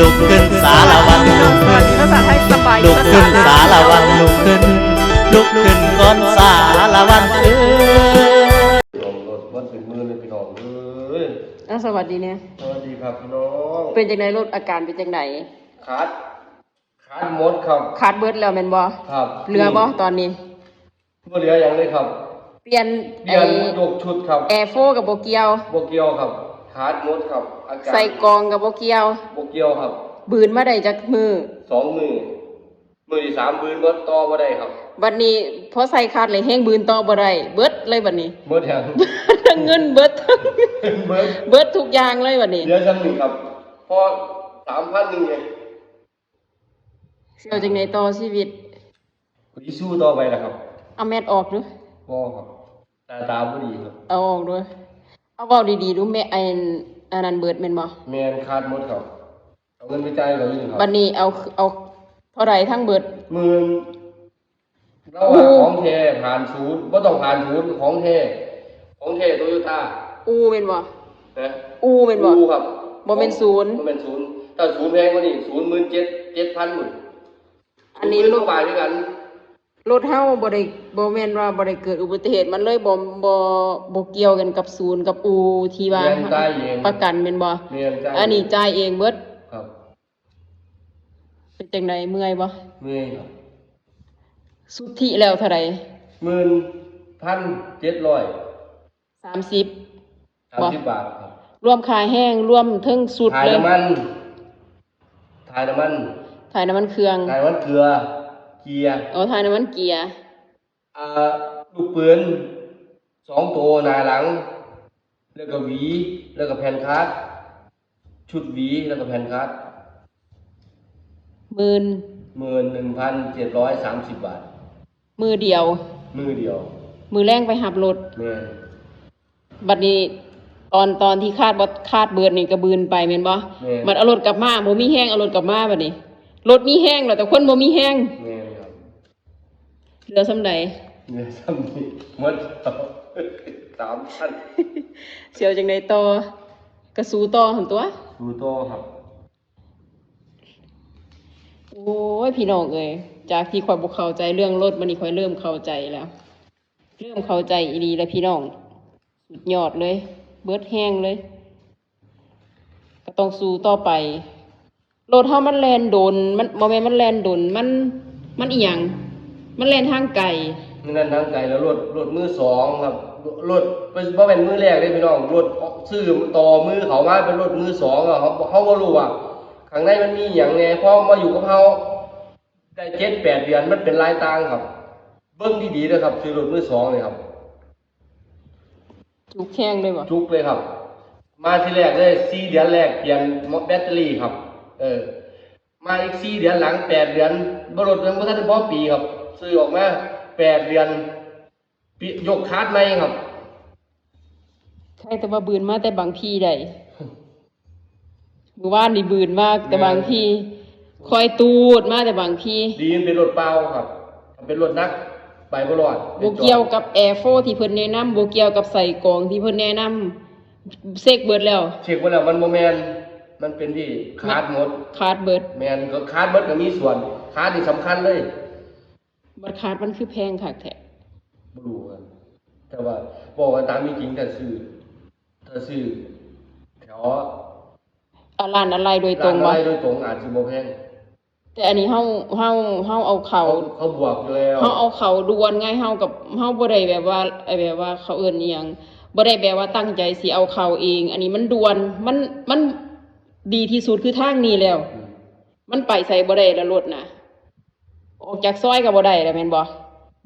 ลุกขึ้นสารวันลุกสขึ้วันสดีภาษาไทยสบายลุกขึ้นภาษาสาลาวรวันลุกขึ้น ลุกขึ้นก่อนสารวันเอ้ยพี่น้องรถวัดเป็นมือเลยพี่น้องเอ้ยอะสวัสดีเนี่ยสวัสดีครับพี่น้องเป็นจังไดรถอาการเป็นจังไดขาดขาดหมดครับขาดเบิดแล้วแม่นบ่ครับเหลือบ่ตอนนี้บ่เหลืออย่างเลยครับเปลี่ยนเปลี่ยนยกชุดครับแอร์โฟกับโบเกียวบ่เกี่ยวครับขาดหมดครับ อาการใส่กรองกับโบเกียวบ่เกี่ยวครับบืนมาได้จากมือ สองมือมือที่สามบืนบ่ต่อบ่ได้ครับบัดนี้พอใส่ขาดเลยแห้งบืนต่อบ่ได้เบิดเลยบัดนี้หมดอย่างทั้งเงินเบิดทั้งเบิดเบิดทุกอย่างเลยบัดนี้เหลือจังหนึ่งครับพอสามพันหนึ่งเองเสียวจังไดต่อชีวิตอีสู้ต่อไปนะครับเอาแมทออกดูบ่ครับตาตาบ่ดีครับเอาออกด้วยเอาเว้าดีๆดูแม่ไอ้ อันนั้นเบิดแม่นบ่แม่นขาดหมดครับเอาเงินไปจ่ายเขาอยู่ครับบัดนี้เอาเอาเท่าไหร่ทั้งเบิด หมื่นเราว่าของแท้ผ่านศูนย์บ่ต้องผ่านศูนย์ของแท้ของแท้โตโยต้าอูแม่นบ่นะอูแม่นบ่อูครับบ่แม่นศูนย์ บ่แม่นศูนย์ถ้าศูนย์แพงกว่านี้ศูนย์หมื่นเจ็ดเจ็ดพันหมื่นอันนี้รรถถบายด้วยกัน รถเฮาบ่ได้บ่แม่นว่าบ่ได้เกิดอุบัติเหตุมันเลยบ่บ่บ่เกี่ยวกันกับศูนย์กับอูที่ว่าเรียนจ่ายเองประกันแม่นบ่เรียนจ่ายอันนี้จ่ายเองเบิดครับเป็นจังไดเมื่อยบ่เมื่อยครับสุทธิแล้วเท่าไหร่หมื่นพันเจ็ดร้อย30สามสิบบาทครับรวมค่าแห้งรวมเทิงสุดถ่ายเลยน้ำมันถ่ายน้ำมันถ่ายน้ำมันเครื่องถ่ายน้ำมันเกลือ เกียร์เอาถ่ายน้ำมันเกียร์อ่าลูกปืนสองตัวหน้าหลัง แล้วก็หวี แล้วก็แผ่นคัดชุดหวีแล้วก็แผ่นคัดหมื่นหมื่นหนึ่งพันเจ็ดร้อยสามสิบบาท มือเดียว มือเดียวมือแรงไปหับรถแม่นบัดนี้ตอนตอนที่คาดบ่คาดเบิดนี่ก็บืนไปแม่นบ่แม่นมันเอารถกลับมาบ่มีแห้งเอารถกลับมาบัดนี้รถมีแห้งแล้วแต่คนบ่มีแห้งแม่ นครับเหลือสำใดเนี่ยซ้ำนี่หมดสามพันเสียวจังไดต่อก็สู้ต่อหั่นตัว ดูโตครับโอ้ยพี่น้องเอ้ยจากที่ข่อยบ่เข้าใจเรื่องรถมันนี่ข่อยเริ่มเข้าใจแล้ว เริ่มเข้าใจอีหลีแล้วพี่น้อง สุดยอดเลย เบิดแห้งเลย ก็ต้องสู้ต่อไปรถเฮามันแล่นโดน มันบ่แม่นมันแล่นโดนมันมันอีหยัง มันแล่นทางไกลนี่นั่นทางไกลแล้วรถรถมือสองครับรถเป็นว่าเป็นมือแรกเลยพี่น้องรถซื้อต่อมือเขามาเป็นรถมือสองอะเขาเขาก็รู้ว่าข้างในมันมีอย่างไงพอมาอยู่กับเขาได้เจ็ดแปดเดือนมันเป็นลายต่างครับ เบิ้งดีๆนะครับซื้อรถมือสองเลยครับจุกแห้งเลยบ่จุกเลยครับ มาที่แรกเลยสี่เดือนแรกเปลี่ยนแบตเตอรี่ครับ เออ มาอีกสี่เดือนหลังแปดเดือนบรถยังไม่ทันได้พอปีครับ ซื้อออกมาแปดเดือนปิยกคาร์ดไหมครับใช่แต่ว่าบืนมาแต่บางพี่ได้มือว่านนี่บืนมากแต่บางพี่คอยตูดมาแต่บางพี่ดีมันเป็นรถเปล่าครับถ้าเป็นรถนักไปบ่รอดโบเกียวกับแอร์โฟที่เพิ่นแนะนำโบเกียวกับใส่กรองที่เพิ่นแนะนำเซกเบิดแล้วเช็คว่าแล้วมันโมแมนมันเป็นที่คาร์ดหมดคาดเบิดแมนก็คาร์ดหมดก็มีส่วนคาร์ดนี่สำคัญเลย บัดคาดมันคือแพงคักแท้บ่รู้ครับแต่ว่าบอกว่าตามมีจริงถ้าซื้อถ้าซื้อแถวอาร้านอะไรโดยตรงร้าบ่นอะไรโดยตรงอาจสิบ่แพงแต่อันนี้เฮาเฮาเฮาเอาเขาเขาเขาบวกอยู่แล้วเฮาเอาเขาดวนไงเฮากับเฮาบ่ได้แบบว่าไอ้แบบว่าเขาเอิ้นอีหยังบ่ได้แบบว่าตั้งใจสิเอาเขาเอง อันนี้มันดวนมันมันดีที่สุดคือทางนี้แล้วอืมมันไปใส่บ่ได้แล้วรถน่ะ ออกจากซอยก็บ่ได้แล้วแม่นบ่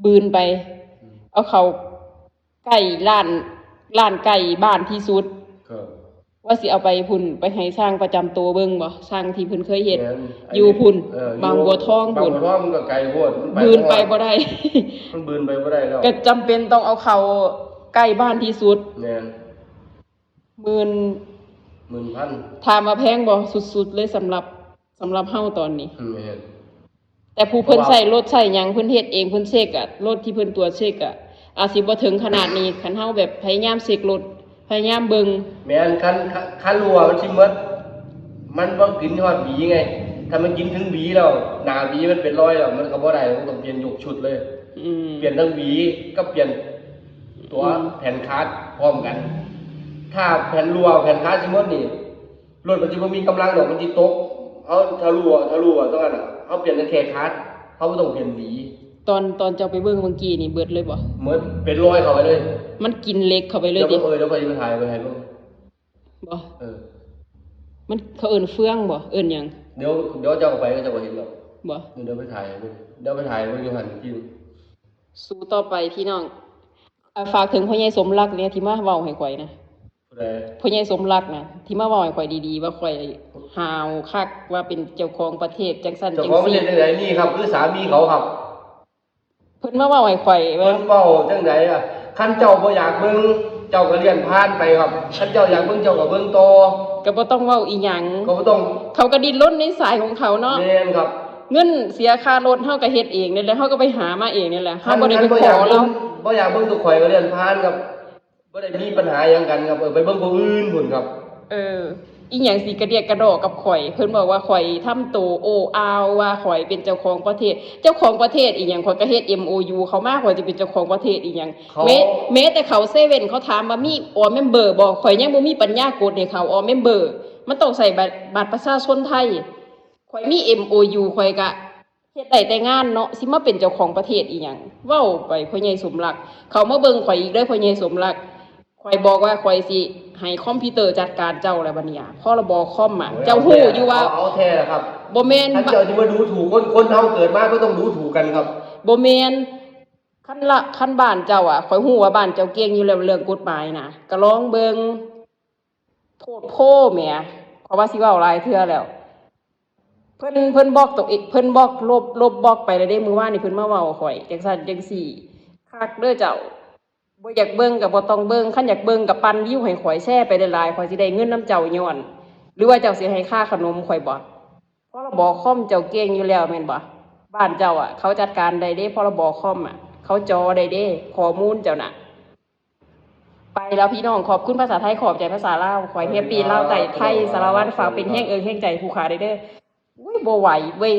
บืนไป เอาเขาใกล้ร้านร้านใกล้บ้านที่สุด ครับว่าสิเอาไปพุ่นไปให้สร้างประจำตัวเบิ่งบ่สร้างที่เพิ่นเคยเฮ็ด แม่นอยู่พุ่นเออบางบัวทองบางพุ่นบัวทองมันก็ไกลโพดมับืนไปบ่ได้ มันบืนไปบ่ได้แล้วก็จำเป็นต้องเอาเขาใกล้บ้านที่สุดแม่นหมื่นหมื่นพันถามว่าแพงบ่สุดๆเลยสำหรับสำหรับเฮาตอนนี้ แม่น แต่ผู้เพิ่นเพราะว่าใส่รถใส่หยังเพิ่นเฮ็ดเองเพิ่นเช็คอะรถที่เพิ่นตรวจเช็คอะอาจสิบ่ถึงขนาดนี้คันเฮาแบบพยายามเช็ครถพยายามเบิ่งแม่นคันคันคันรัวมันสิหมดมันบ่กินยอดหวีไง ถ้ามันกินถึงหวีแล้วหนาหวีมันเป็นรอยแล้วมันก็บ่ได้มันต้องเปลี่ยนยกชุดเลยอืมเปลี่ยนทั้งหวีก็เปลี่ยนตัวอืมแผ่นคาร์ดพร้อมกัน ถ้าแผ่นรัวแผ่นคาร์ดสมมตินี่รถมันจะบ่มีกำลังดอกมันจิตกเอาถ้ารั่วถ้ารั่วต้องกันอะ เขาเปลี่ยนเป็นแค่คาร์ดเขาไม่ต้องเปลี่ยนหวีตอนตอนเจ้าไปเบิ่งเมื่อกี้นี่เบิดเลยบ่เหมือนเป็นรอยเข้าไปเลย มันกินเล็กเข้าไปเลเดี๋ยยวดิเออเดี๋ยวไปไปถ่ายไปถ่ายรูปบ่เออมันเขาเอิ้นเฟืองบ่เอิ้นหยังเดี๋ยวเดี๋ยวเจ้าออกไปก็จะบ่เห็นหรอกบ่เดี๋ยวไปถ่ายไปเดี๋ยวไปถ่ายไปอยู่หันกินสู้ต่อไปพี่น้องอ่าฝากถึงพ่อใหญ่สมรักเนี่ยที่มาเว้าให้ข่อยนะผู้ใด พ่อใหญ่สมรักนะที่มาเว้าให้ข่อยดีๆ ว่าข่อยหาวคักว่าเป็นเจ้าของประเทศจังซั่นเจ้าจังของประซี่เทศจังไดนี่ครับ คือสามีเขาครับ เพิ่นมาเว้าให้ข่อยว่าเพิ่นเว้าจังไดอะคันเจ้าบ่อยากเบิ่งเจ้าก็เลื่อนผ่านไปครับคันเจ้าอยากเบิ่งเจ้าก็เบิ่งต่อก็บ่ต้องเว้าอีหยังก็บ่ต้อง เขาก็ดิ้นรนในสายของเขาเนาะแม่นครับ เงินเสียค่ารถเฮาก็เฮ็ดเองนี่แหละเฮาก็ไปหามาเองนี่แหละเฮาบ่ได้ไปคันขออยากเราเบิ่งบ่อยากเบิ่งตัวข่อยก็เลื่อนผ่านครับ บ่ได้มีปัญหาหยังกันครับเออไปเบิ่งผู้อื่นพุ่นครับ เออ อีหยังสิกระเดียกกระดอกกับข่อย เพิ่นบอกว่าข่อยทำโตวโออาวว่าข่อยเป็นเจ้าของประเทศ เจ้าของประเทศอีหยังข่อยก็เฮ็ด MOU เขามาข่อยจะเป็นเจ้าของประเทศอีหยังเขา แม้แม้แต่เขาเซเว่นเขาถามว่ามีออเมมเบอร์บ่ข่อยยังบ่มีปัญญากดให้เขาออเมมเบอร์ มันต้องใส่บัตรบัตรประชาชนไทยข่อยมี MOU ข่อยก็เฮ็ดได้แต่งานเนาะสิมาเป็นเจ้าของประเทศอีหยังเว้าไปพ่อใหญ่สมรัก เขามาเบิ่งข่อยอีกเด้อพ่อใหญ่สมรัก ข่อยบอกว่าข่อยสิให้คอมพิวเตอร์จัดการเจ้าแล้วบัดเนี้ยพรบคอมอะเจ้าฮู้อยู่ว่าเเอาแท้ล่ะครับบ่แม่นถ้าเจ้าจะมาดูถูกคนคนเฮาเกิดมาก็ต้องดูถูกกันครับบ่แม่นคันละคันบ้านเจ้าอะข่อยฮู้ว่าบ้านเจ้าเก่งอยู่แล้วเรื่องกฎหมายน่ะก็ลองเบิ่งโทษโพแหมเพราะว่าสิเว้าหลายเทื่อแล้วเพิ่นเพิ่นบอกตัวเองเพิ่นบอกลบลบบล็อกไปแล้วเด้มื้อวานนี่เพิ่นมาเว้าข่อยจังซั่นจังซี่คักเด้อเจ้า บ่อยากเบิ่งก็บ่ต้องเบิ่งคันอยากเบิ่งก็ปั่นวิวให้ข่อยแชร์ไปหลายๆข่อยสิได้เงินนํเจ้าย้อน หรือว่าเจ้าสิให้ค่าขนมข่อยบ่เพราะเราบอกคอมเจ้าเก่งอยู่แล้วแม่นบ่บ้านเจ้าอะ เขาจัดการได้เด้เพราะเราบอกคอมอะ เขาจอได้เด้ข้อมูลเจ้าน่ะ ไปแล้วพี่น้องขอบคุณภาษาไทยขอบใจภาษาลาวขอให้แฮปปี้ลาวไต่ไทยสารวัตรฝากเป็นแห้งเอิงแห้งใจผู้ขาได้เด้ออุ้ยบ่ไหวเว้ย